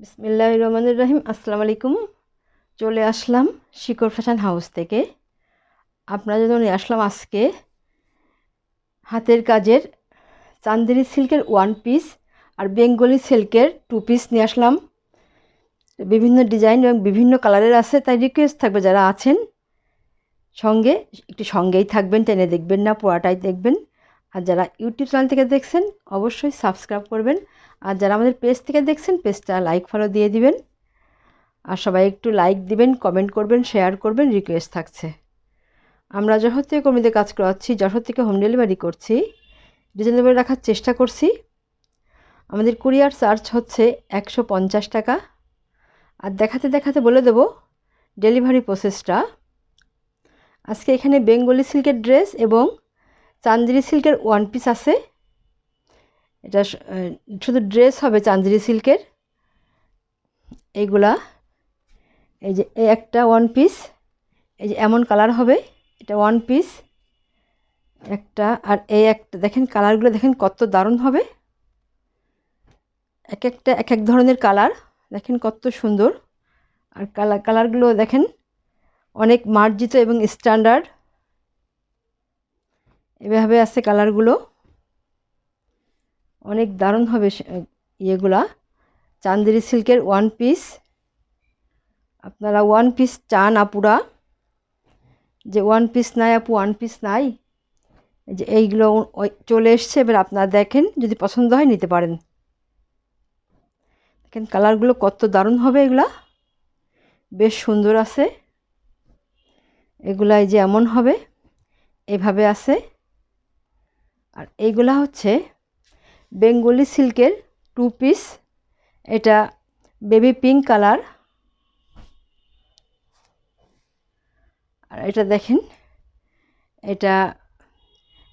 বিসমিল্লাহ রহমানুর রহিম। আসসালামু আলাইকুম। চলে আসলাম শিকড় ফ্যাশন হাউস থেকে। আপনার জন্য নিয়ে আসলাম আজকে হাতের কাজের চান্দেরি সিল্কের ওয়ান পিস আর বেঙ্গলি সিল্কের টু পিস নিয়ে আসলাম। বিভিন্ন ডিজাইন এবং বিভিন্ন কালারের আছে, তাই রিকোয়েস্ট থাকবে যারা আছেন। সঙ্গে, একটু সঙ্গেই থাকবেন, টেনে দেখবেন না, পোড়াটাই দেখবেন। আর যারা ইউটিউব চ্যানেল থেকে দেখছেন, অবশ্যই সাবস্ক্রাইব করবেন। আর যারা আমাদের পেজ থেকে দেখছেন পেজটা লাইক ফলো দিয়ে দিবেন। আর সবাই একটু লাইক দিবেন কমেন্ট করবেন শেয়ার করবেন রিকোয়েস্ট থাকছে। আমরা যশোর থেকে কর্মীদের কাজ করাচ্ছি, যশোর থেকে হোম ডেলিভারি করছি। রিজনেবল রাখার চেষ্টা করছি। আমাদের কুরিয়ার চার্জ হচ্ছে একশো পঞ্চাশ টাকা। আর দেখাতে দেখাতে বলে দেব ডেলিভারি প্রসেসটা আজকে এখানে বেঙ্গলি সিল্কের ড্রেস এবং চান্দিরি সিল্কের ওয়ান পিস আছে। এটা শুধু ড্রেস হবে চান্দিরি সিল্কের। এইগুলা, এই যে এই একটা ওয়ান পিস এই যে এমন কালার হবে, এটা ওয়ান পিস একটা আর এই একটা, দেখেন কালারগুলো দেখেন কত দারুণ হবে। এক একটা, এক এক ধরনের কালার দেখেন কত সুন্দর। আর কালার কালারগুলো দেখেন অনেক মার্জিত এবং স্ট্যান্ডার্ড এভাবে আছে কালারগুলো অনেক দারুণ হবে ইয়েগুলা। চান্দেরি সিল্কের ওয়ান পিস আপনারা ওয়ান পিস চান আপুরা। যে ওয়ান পিস নাই আপু ওয়ান পিস নাই। যে এইগুলো চলে এসছে, এবার আপনারা দেখেন, যদি পছন্দ হয় নিতে পারেন। দেখেন কালারগুলো কত দারুণ হবে এগুলা। বেশ সুন্দর আছে। এগুলাই যে এমন হবে, এভাবে আছে। আর এইগুলা হচ্ছে বেঙ্গলি সিল্কের টু পিস এটা বেবি পিঙ্ক কালার আর এটা দেখেন, এটা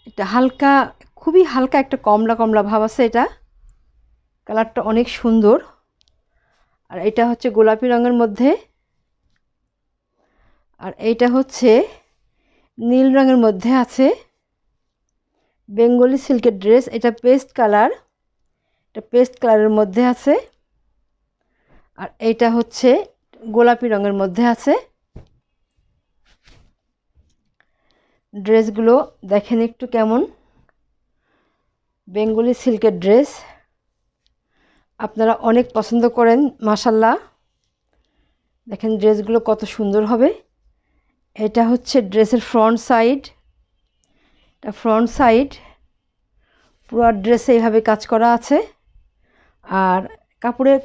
এটা হালকা, খুবই হালকা একটা কমলা কমলা ভাব আছে এটা। কালারটা অনেক সুন্দর। আর এটা হচ্ছে গোলাপি রঙের মধ্যে। আর এইটা হচ্ছে নীল রঙের মধ্যে আছে। বেঙ্গলি সিল্কের ড্রেস, এটা পেস্ট কালার, এটা পেস্ট কালারের মধ্যে আছে। আর এইটা হচ্ছে গোলাপি রঙের মধ্যে আছে। ড্রেসগুলো দেখেন একটু কেমন। বেঙ্গলি সিল্কের ড্রেস। আপনারা অনেক পছন্দ করেন মাসাল্লাহ দেখেন ড্রেসগুলো কত সুন্দর হবে। এটা হচ্ছে ড্রেসের ফ্রন্ট সাইড। ফ্রন্ট সাইড পুরো ড্রেসে এইভাবে কাজ করা আছে। আর কাপড়ের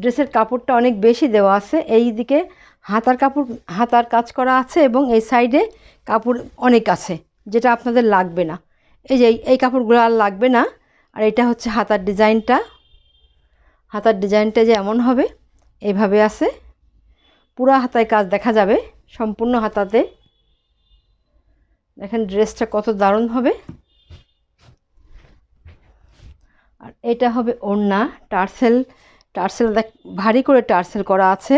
ড্রেসের কাপড়টা অনেক বেশি দেওয়া আছে। এই দিকে হাতার কাপড়, হাতার কাজ করা আছে এবং এই সাইডে কাপড় অনেক আছে, যেটা আপনাদের লাগবে না। এই যে এই কাপড়গুলো আর লাগবে না। আর এটা হচ্ছে হাতার ডিজাইনটা। হাতার ডিজাইনটা যে এমন হবে এইভাবে আছে। পুরো হাতায় কাজ দেখা যাবে, সম্পূর্ণ হাতাতে। দেখেন ড্রেসটা কত দারুণ হবে। আর এটা হবে ওড়না, টার্সেল টার্সেল দেখ, ভারী করে টার্সেল করা আছে।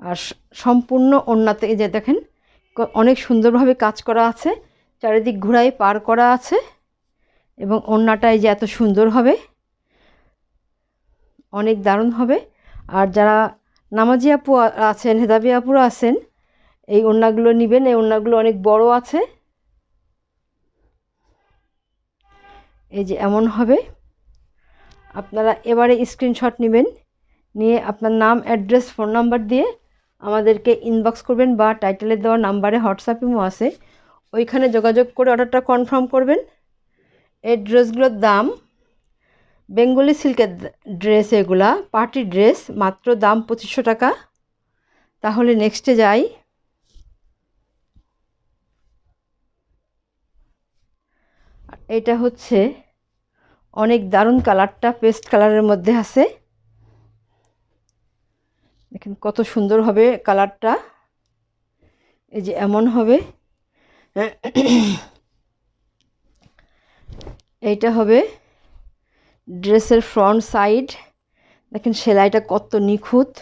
আর সম্পূর্ণ ওড়নাতে এই যে দেখেন অনেক সুন্দরভাবে কাজ করা আছে। চারিদিক ঘুরাই পার করা আছে এবং ওড়নাটাই যে এত সুন্দর হবে। অনেক দারুণ হবে। আর যারা নামাজি আপু আছেন, হেদাবি আপুরা আছেন এই ওড়নাগুলো নেবেন, এই ওড়নাগুলো অনেক বড় আছে। এই যে এমন হবে। আপনারা এবারে স্ক্রিনশট নেবেন, নিয়ে আপনার নাম অ্যাড্রেস ফোন নাম্বার দিয়ে আমাদেরকে ইনবক্স করবেন বা টাইটেলে দেওয়া নাম্বারে হোয়াটসঅ্যাপ ইমো আছে। ওইখানে যোগাযোগ করে অর্ডারটা কনফার্ম করবেন। এই ড্রেসগুলোর দাম, বেঙ্গলি সিল্কের ড্রেস এগুলা পার্টি ড্রেস মাত্র দাম পঁচিশশো টাকা। তাহলে নেক্সটে যাই। এটা হচ্ছে অনেক দারুণ কালারটা, পেস্ট কালারের মধ্যে আছে। দেখেন কত সুন্দর হবে কালারটা। এই যে এমন হবে। এইটা হবে ড্রেসের ফ্রন্ট সাইড। দেখেন সেলাইটা কত নিখুঁত।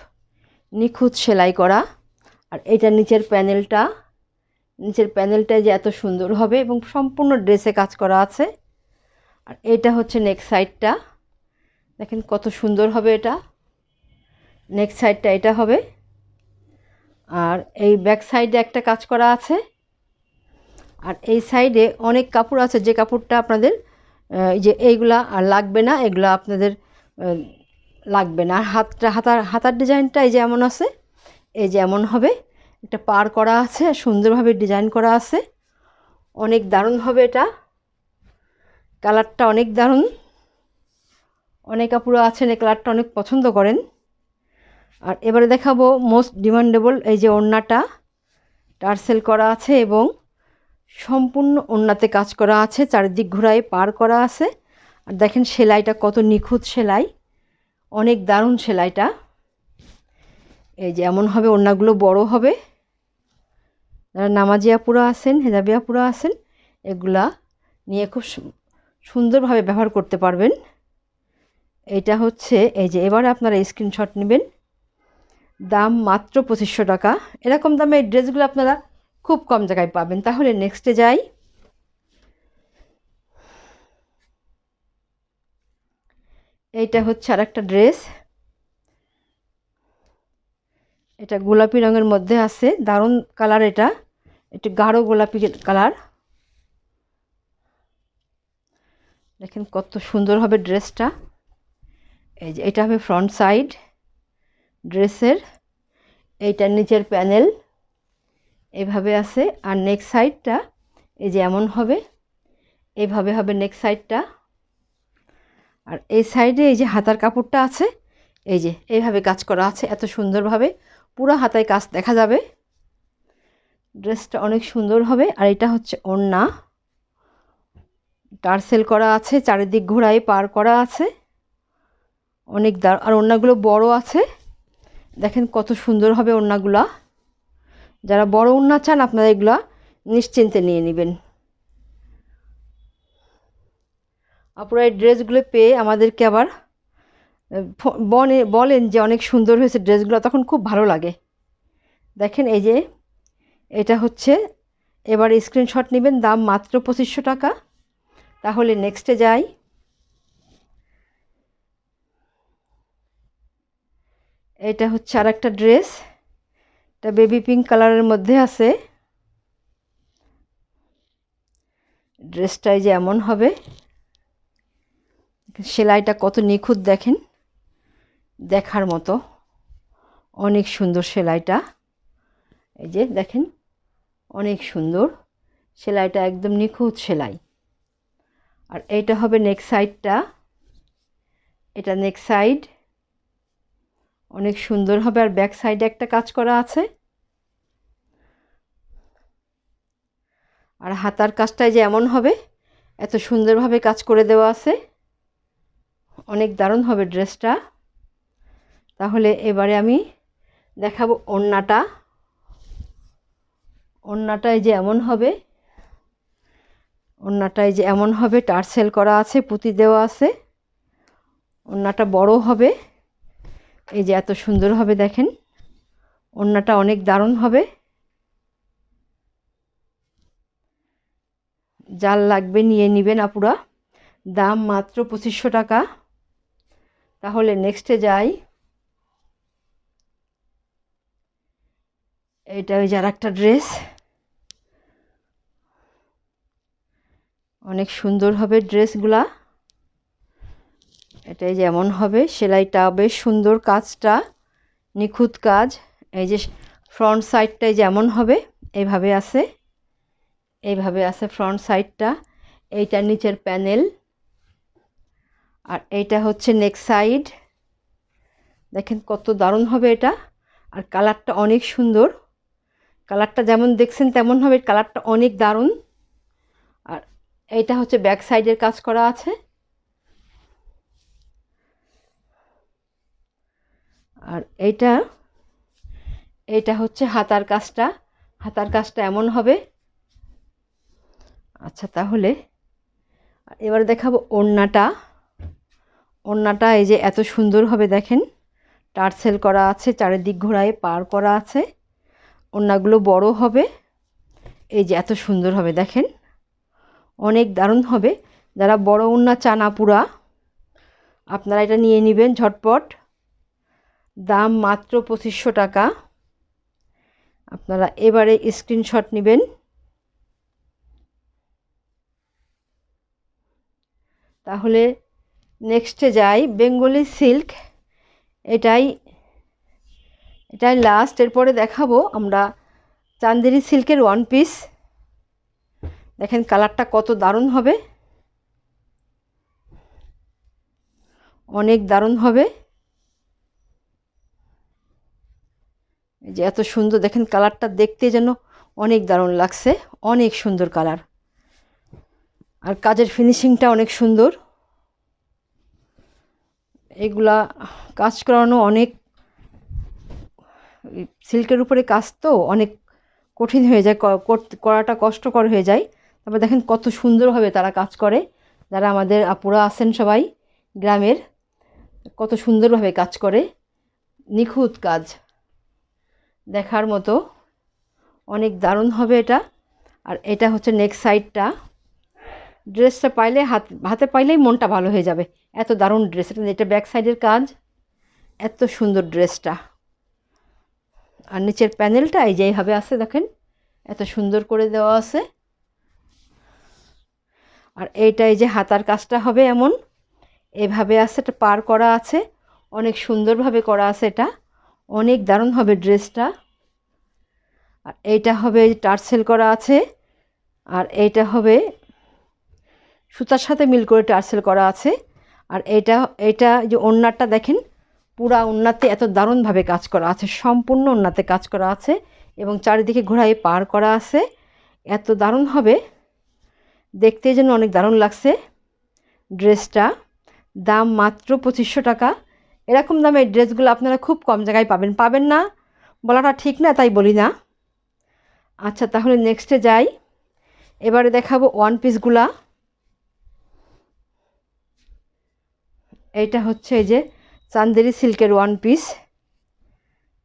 নিখুঁত সেলাই করা। আর এটা নিচের প্যানেলটা। নিচের প্যানেলটা যে এত সুন্দর হবে এবং সম্পূর্ণ ড্রেসে কাজ করা আছে। আর এটা হচ্ছে নেক সাইডটা দেখেন কত সুন্দর হবে এটা। নেক্সট সাইডটা এটা হবে। আর এই ব্যাক সাইডে একটা কাজ করা আছে। আর এই সাইডে অনেক কাপড় আছে, যে কাপড়টা আপনাদের যে এইগুলা আর লাগবে না, এগুলা আপনাদের লাগবে না। আর হাতটা, হাতার হাতার ডিজাইনটা এই যে এমন আছে, এই যে এমন হবে। একটা পার করা আছে, সুন্দরভাবে ডিজাইন করা আছে। অনেক দারুণ হবে এটা। কালারটা অনেক দারুণ। অনেক আপুরা আছেন, এই কালারটা অনেক পছন্দ করেন। আর এবারে দেখাবো মোস্ট ডিমান্ডেবল এই যে ওড়নাটা। টার্সেল করা আছে এবং সম্পূর্ণ ওড়নাতে কাজ করা আছে, চারিদিক ঘোরায় পার করা আছে। আর দেখেন সেলাইটা কত নিখুঁত সেলাই। অনেক দারুণ সেলাইটা। এই যে এমন হবে, ওড়নাগুলো বড় হবে। যারা নামাজিয়া পুরা আছেন, হেজাবিয়া পুরা আছেন, এগুলা নিয়ে খুব সুন্দরভাবে ব্যবহার করতে পারবেন। এটা হচ্ছে, এই যে এবারে আপনারা স্ক্রিনশট নেবেন। দাম মাত্র পঁচিশশো টাকা। এরকম দামে এই ড্রেসগুলো আপনারা খুব কম জায়গায় পাবেন। তাহলে নেক্সটে যাই। এইটা হচ্ছে আর একটা ড্রেস। এটা গোলাপি রঙের মধ্যে আছে, দারুণ কালার এটা। একটু গাঢ় গোলাপি কালার। দেখেন কত সুন্দর হবে ড্রেসটা। এই যে এটা হবে ফ্রন্ট সাইড ড্রেসের। এইটার নিচের প্যানেল, এভাবে আছে। আর নেক্সট সাইডটা, এই যে এমন হবে এইভাবে হবে নেক্সট সাইডটা। আর এই সাইডে এই যে হাতার কাপড়টা আছে, এই যে এইভাবে কাজ করা আছে, এত সুন্দরভাবে। পুরো হাতায় কাজ দেখা যাবে। ড্রেসটা অনেক সুন্দর হবে। আর এটা হচ্ছে ওড়না। টার্সেল করা আছে, চারিদিক ঘোড়ায় পার করা আছে। অনেক দার, আর ওড়নাগুলো বড় আছে। দেখেন কত সুন্দর হবে ওড়নাগুলা। যারা বড় ওড়না চান, আপনারা এগুলা নিশ্চিন্তে নিয়ে নেবেন। আপনারা এই ড্রেসগুলো পেয়ে আমাদেরকে আবার বনে, বলেন যে অনেক সুন্দর হয়েছে ড্রেসগুলো, তখন খুব ভালো লাগে। দেখেন এই যে, এটা হচ্ছে, এবার স্ক্রিনশট নেবেন, দাম মাত্র পঁচিশশো টাকা। তাহলে নেক্সটে যাই। এটা হচ্ছে আর একটা ড্রেস, এটা বেবি পিঙ্ক কালারের মধ্যে আছে। ড্রেসটাই যে এমন হবে। সেলাইটা কত নিখুঁত দেখেন। দেখার মতো। অনেক সুন্দর সেলাইটা। এই যে দেখেন, অনেক সুন্দর। সেলাইটা একদম নিখুঁত সেলাই। আর এইটা হবে নেক সাইডটা এটা নেক সাইড অনেক সুন্দর হবে। আর ব্যাক সাইডে একটা কাজ করা আছে। আর হাতার কাজটায় যে এমন হবে, এত সুন্দরভাবে কাজ করে দেওয়া আছে। অনেক দারুণ হবে ড্রেসটা তাহলে এবারে আমি দেখাবো ওড়নাটা। ওড়নাটায় যে এমন হবে, ওড়নাটায় যে এমন হবে, টার্সেল করা আছে, পুঁতি দেওয়া আছে। ওড়নাটা বড় হবে, এই যে এত সুন্দর হবে দেখেন। ওড়নাটা অনেক দারুণ হবে। যার লাগবে নিয়ে নেবেন আপুরা। দাম মাত্র পঁচিশশো টাকা। তাহলে নেক্সটে যাই। এটা ওই যার একটা ড্রেস। অনেক সুন্দর হবে ড্রেসগুলা। এটাই যেমন হবে, সেলাইটা বেশ সুন্দর, কাজটা নিখুঁত কাজ। এই যে ফ্রন্ট সাইডটাই যেমন হবে এইভাবে আছে। এইভাবে আছে ফ্রন্ট সাইডটা। এইটার নিচের প্যানেল। আর এইটা হচ্ছে নেক সাইড। দেখেন কত দারুণ হবে এটা। আর কালারটা অনেক সুন্দর। কালারটা যেমন দেখছেন, তেমন হবে। কালারটা অনেক দারুণ। আর এইটা হচ্ছে ব্যাক সাইডের কাজ করা আছে। আর এইটা এইটা হচ্ছে হাতার কাজটা। হাতার কাজটা এমন হবে। আচ্ছা তাহলে এবারে দেখাবো ওড়নাটা। ওড়নাটা এই যে এত সুন্দর হবে, দেখেন। টার্সেল করা আছে, চারিদিক ঘোরায় পার করা আছে। ওড়নাগুলো বড় হবে। এই যে এত সুন্দর হবে, দেখেন। অনেক দারুণ হবে। যারা বড় ওড়না চান আপুরা, আপনারা এটা নিয়ে নেবেন ঝটপট। দাম মাত্র পঁচিশশো টাকা। আপনারা এবারে স্ক্রিনশট নেবেন। তাহলে নেক্সটে যাই। বেঙ্গলি সিল্ক এটাই এটাই লাস্ট এরপরে দেখাবো আমরা চান্দেরি সিল্কের ওয়ান পিস দেখেন কালারটা কত দারুণ হবে। অনেক দারুণ হবে। যে এত সুন্দর, দেখেন কালারটা দেখতে যেন অনেক দারুণ লাগছে, অনেক সুন্দর কালার আর কাজের ফিনিশিংটা অনেক সুন্দর। এগুলা কাজ করানো অনেক সিল্কের উপরে কাজ তো অনেক কঠিন হয়ে যায় করাটা কষ্টকর হয়ে যায়। তারপর দেখেন কত সুন্দরভাবে তারা কাজ করে। যারা আমাদের আপুরা আছেন সবাই গ্রামের, কত সুন্দরভাবে কাজ করে। নিখুঁত কাজ। দেখার মতো অনেক দারুণ হবে এটা। আর এটা হচ্ছে নেক্সট সাইডটা ড্রেসটা পাইলে হাত, হাতে পাইলেই মনটা ভালো হয়ে যাবে। এত দারুণ ড্রেস। এটা এটা ব্যাক সাইডের কাজ। এত সুন্দর ড্রেসটা। আর নিচের প্যানেলটা এই যে এইভাবে আছে দেখেন, এত সুন্দর করে দেওয়া আছে। আর এইটা এই যে হাতার কাজটা হবে এমন, এভাবে আছে, এটা পার করা আছে, অনেক সুন্দরভাবে করা আছে এটা, অনেক দারুণ হবে ড্রেসটা। আর এইটা হবে টার্সেল করা আছে, আর এইটা হবে সুতার সাথে মিল করে টার্সেল করা আছে। আর এটা এটা যে ওড়নাটা দেখেন পুরা ওড়নাতে এত দারুণভাবে কাজ করা আছে, সম্পূর্ণ ওড়নাতে কাজ করা আছে এবং চারিদিকে ঘোড়ায় পার করা আছে। এত দারুণ হবে। দেখতে যেন অনেক দারুণ লাগছে ড্রেসটা। দাম মাত্র পঁচিশশো টাকা। এরকম দামে ড্রেসগুলো আপনারা খুব কম জায়গায় পাবেন। পাবেন না, বলাটা ঠিক না, তাই বলি না। আচ্ছা তাহলে নেক্সটে যাই। এবারে দেখাবো ওয়ান পিসগুলা এইটা হচ্ছে এই যে চান্দেরি সিল্কের ওয়ান পিস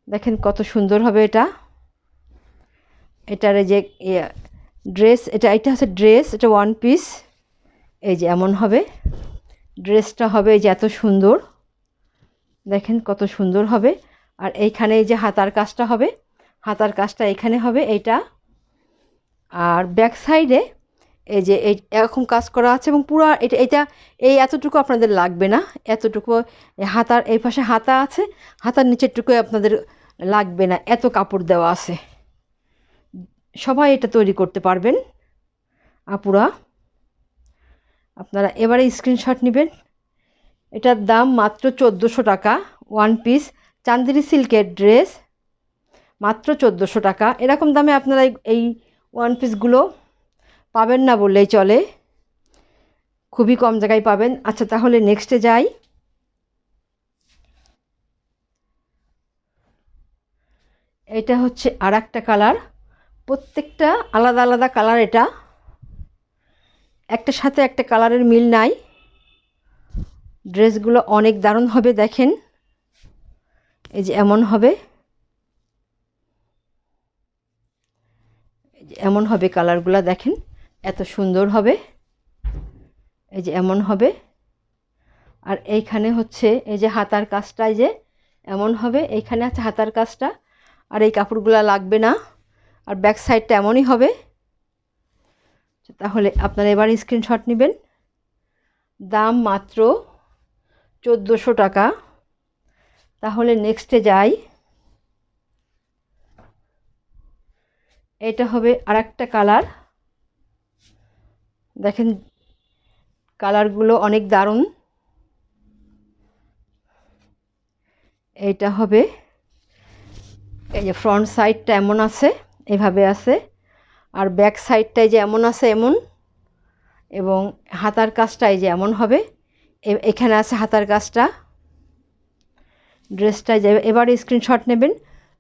দেখেন কত সুন্দর হবে এটা। এটার যে ড্রেস এটা এটা হচ্ছে ড্রেস এটা ওয়ান পিস এই যে এমন হবে। ড্রেসটা হবে এই যে এত সুন্দর। দেখেন কত সুন্দর হবে। আর এইখানে এই যে হাতার কাজটা হবে। হাতার কাজটা এখানে হবে এইটা। আর ব্যাক সাইডে এই যে এই এরকম কাজ করা আছে এবং পুরো এটা এটা, এই এতটুকু আপনাদের লাগবে না। এতটুকু হাতার, এই পাশে হাতা আছে, হাতার নিচেরটুকু আপনাদের লাগবে না। এত কাপড় দেওয়া আছে। সবাই এটা তৈরি করতে পারবেন। আপুরা, আপনারা এবারে স্ক্রিনশট নেবেন। এটার দাম মাত্র চোদ্দোশো টাকা ওয়ান পিস চান্দিনী সিল্কের ড্রেস মাত্র চোদ্দোশো টাকা। এরকম দামে আপনারা এই ওয়ান পিসগুলো পাবেন না বললেই চলে। খুবই কম জায়গায় পাবেন। আচ্ছা তাহলে নেক্সটে যাই। এটা হচ্ছে আর একটা কালার প্রত্যেকটা আলাদা আলাদা কালার এটা। একটা সাথে একটা কালারের মিল নাই। ড্রেসগুলো অনেক দারুণ হবে, দেখেন। এই যে এমন হবে। এমন হবে কালারগুলো দেখেন। এত সুন্দর হবে। এই যে এমন হবে। আর এইখানে হচ্ছে এই যে হাতার কাজটা যে এমন হবে। এইখানে আছে হাতার কাজটা। আর এই কাপড়গুলো লাগবে না। আর ব্যাক সাইডটা এমনই হবে। তাহলে আপনারা এবার স্ক্রিনশট নেবেন। দাম মাত্র চোদ্দোশো টাকা। তাহলে নেক্সটে যাই। এটা হবে আর একটা কালার দেখেন, কালারগুলো অনেক দারুণ। এইটা হবে, এই যে ফ্রন্ট সাইডটা এমন আছে, এভাবে আছে, আর ব্যাক সাইডটাই যে এমন আছে এমন, এবং হাতার কাজটাই যে এমন হবে এখানে আছে হাতার কাজটা। ড্রেসটাই যে, এবার স্ক্রিনশট নেবেন,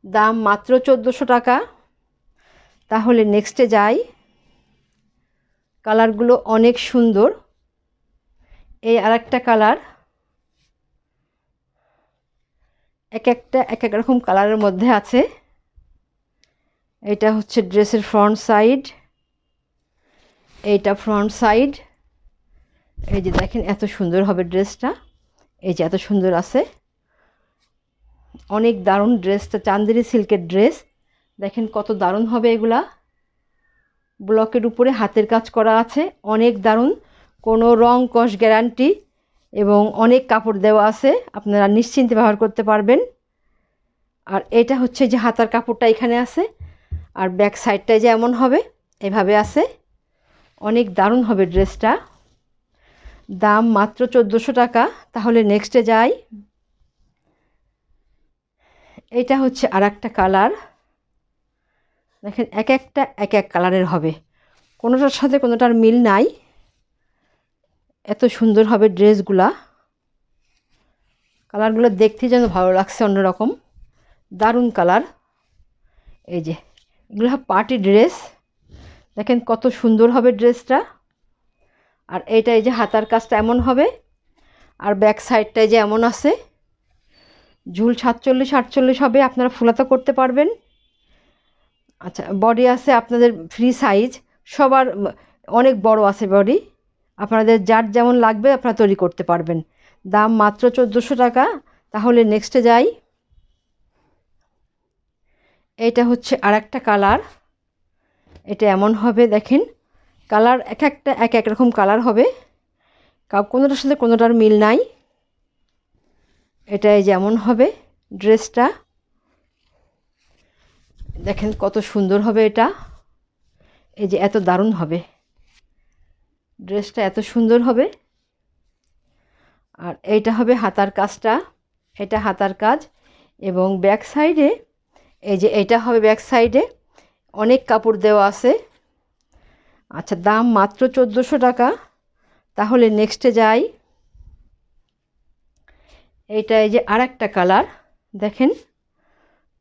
দাম মাত্র চোদ্দোশো টাকা। তাহলে নেক্সটে যাই। কালারগুলো অনেক সুন্দর। এই আর একটা কালার। এক একটা, এক এক রকম কালারের মধ্যে আছে। এটা হচ্ছে ড্রেসের ফ্রন্ট সাইড। এইটা ফ্রন্ট সাইড। এই যে দেখেন এত সুন্দর হবে ড্রেসটা। এই যে এত সুন্দর আছে। অনেক দারুণ ড্রেসটা, চান্দেরি সিল্কের ড্রেস। দেখেন কত দারুণ হবে এগুলা। ব্লকের উপরে হাতের কাজ করা আছে। অনেক দারুণ। কোনো রং কষ গ্যারান্টি এবং অনেক কাপড় দেওয়া আছে। আপনারা নিশ্চিন্তে ব্যবহার করতে পারবেন। আর এটা হচ্ছে যে হাতার কাপড়টা এখানে আছে। আর ব্যাক সাইডটায় যে এমন হবে, এভাবে আছে। অনেক দারুণ হবে ড্রেসটা। দাম মাত্র চোদ্দোশো টাকা। তাহলে নেক্সটে যাই। এটা হচ্ছে আর একটা কালার দেখেন, এক একটা, এক এক কালারের হবে। কোনোটার সাথে কোনোটার মিল নাই। এত সুন্দর হবে ড্রেসগুলা। কালারগুলো দেখতে যেন ভালো লাগছে অন্যরকম। দারুণ কালার। এই যে, এগুলো পার্টি ড্রেস। দেখেন কত সুন্দর হবে ড্রেসটা। আর এইটা এই যে হাতার কাজটা এমন হবে। আর ব্যাক সাইডটায় যে এমন আছে। ঝুল সাতচল্লিশ, আটচল্লিশ হবে, আপনারা ফুলাতে করতে পারবেন। আচ্ছা বডি আছে আপনাদের ফ্রি সাইজ সবার অনেক বড় আছে বডি আপনাদের যার যেমন লাগবে আপনারা তৈরি করতে পারবেন। দাম মাত্র চোদ্দোশো টাকা, তাহলে নেক্সটে যাই। এটা হচ্ছে আর একটা কালার এটা এমন হবে দেখেন কালার এক একটা, এক এক রকম কালার হবে। কোনোটার সাথে কোনোটার মিল নাই। এটাই যেমন হবে ড্রেসটা দেখেন কত সুন্দর হবে এটা। এই যে এত দারুণ হবে। ড্রেসটা এত সুন্দর হবে। আর এইটা হবে হাতার কাজটা। এটা হাতার কাজ। এবং ব্যাক সাইডে, এই যে এটা হবে ব্যাক সাইডে। অনেক কাপড় দেওয়া আছে। আচ্ছা দাম মাত্র চোদ্দোশো টাকা। তাহলে নেক্সটে যাই। এইটা এই যে আর একটা কালার। দেখেন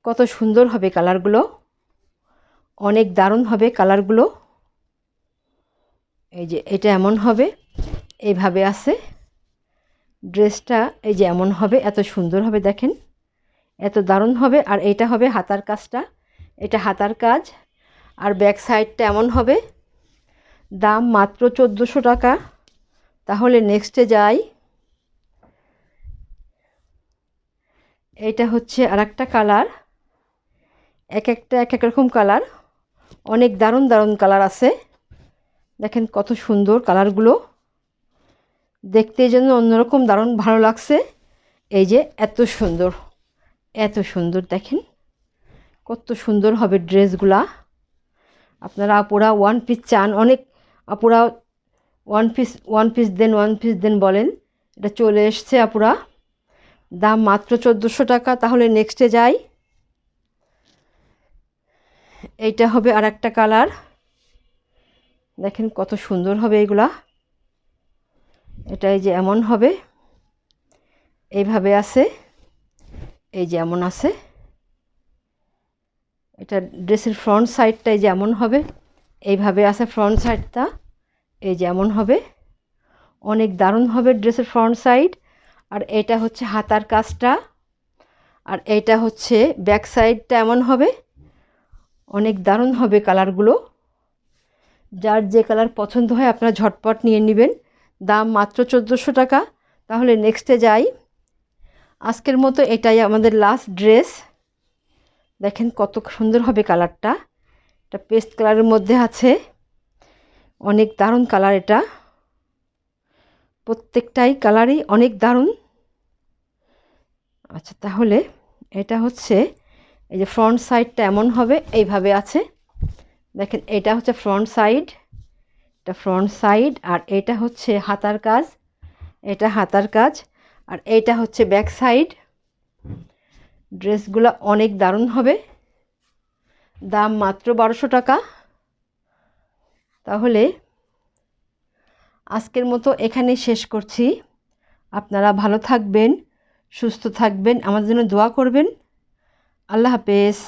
কত সুন্দর হবে কালারগুলো। অনেক দারুণ হবে কালারগুলো। এই যে এটা এমন হবে এইভাবে আছে। ড্রেসটা এই যে এমন হবে, এত সুন্দর হবে দেখেন। এত দারুণ হবে, আর এটা হবে হাতার কাজটা। এটা হাতার কাজ, আর ব্যাক সাইডটা এমন হবে। দাম মাত্র চোদ্দোশো টাকা। তাহলে নেক্সটে যাই। এইটা হচ্ছে আর কালার। এক একটা, এক এক রকম কালার। অনেক দারুণ দারুণ কালার আছে। দেখেন কত সুন্দর কালারগুলো। দেখতে যেন অন্যরকম দারুণ ভালো লাগছে। এই যে এত সুন্দর এত সুন্দর দেখেন। কত সুন্দর হবে ড্রেসগুলা। আপনারা আপুরা ওয়ান পিস চান, অনেক আপুরা ওয়ান পিস ওয়ান পিস দেন ওয়ান পিস দেন বলেন। এটা চলে এসছে আপুরা। দাম মাত্র চোদ্দোশো টাকা, তাহলে নেক্সটে যাই। এইটা হবে আর একটা কালার। দেখেন কত সুন্দর হবে এগুলা এটাই যে এমন হবে। এইভাবে আছে। এই যে এমন আছে। এটা ড্রেসের ফ্রন্ট সাইডটাই যেমন হবে। এইভাবে আছে ফ্রন্ট সাইডটা। এই যেমন হবে। অনেক দারুণ হবে ড্রেসের ফ্রন্ট সাইড। আর এটা হচ্ছে হাতার কাজটা। আর এটা হচ্ছে ব্যাক সাইডটা এমন হবে। অনেক দারুণ হবে কালারগুলো। যার যে কালার পছন্দ হয় আপনারা ঝটপট নিয়ে নেবেন। দাম মাত্র চোদ্দোশো টাকা। তাহলে নেক্সটে যাই। আজকের মতো এটাই আমাদের লাস্ট ড্রেস দেখেন কত সুন্দর হবে কালারটা। এটা পেস্ট কালারের মধ্যে আছে। অনেক দারুণ কালার এটা। প্রত্যেকটাই কালারই অনেক দারুণ। আচ্ছা তাহলে এটা হচ্ছে এই যে ফ্রন্ট সাইডটা এমন হবে, এইভাবে আছে। দেখেন, এটা হচ্ছে ফ্রন্ট সাইড এটা ফ্রন্ট সাইড আর এটা হচ্ছে হাতার কাজ, এটা হাতার কাজ, আর এইটা হচ্ছে ব্যাক সাইড ড্রেসগুলো অনেক দারুণ হবে। দাম মাত্র বারোশো টাকা। তাহলে আজকের মতো এখানে শেষ করছি। আপনারা ভালো থাকবেন, সুস্থ থাকবেন আমাদের জন্য দোয়া করবেন। আল্লাহ হাফেজ।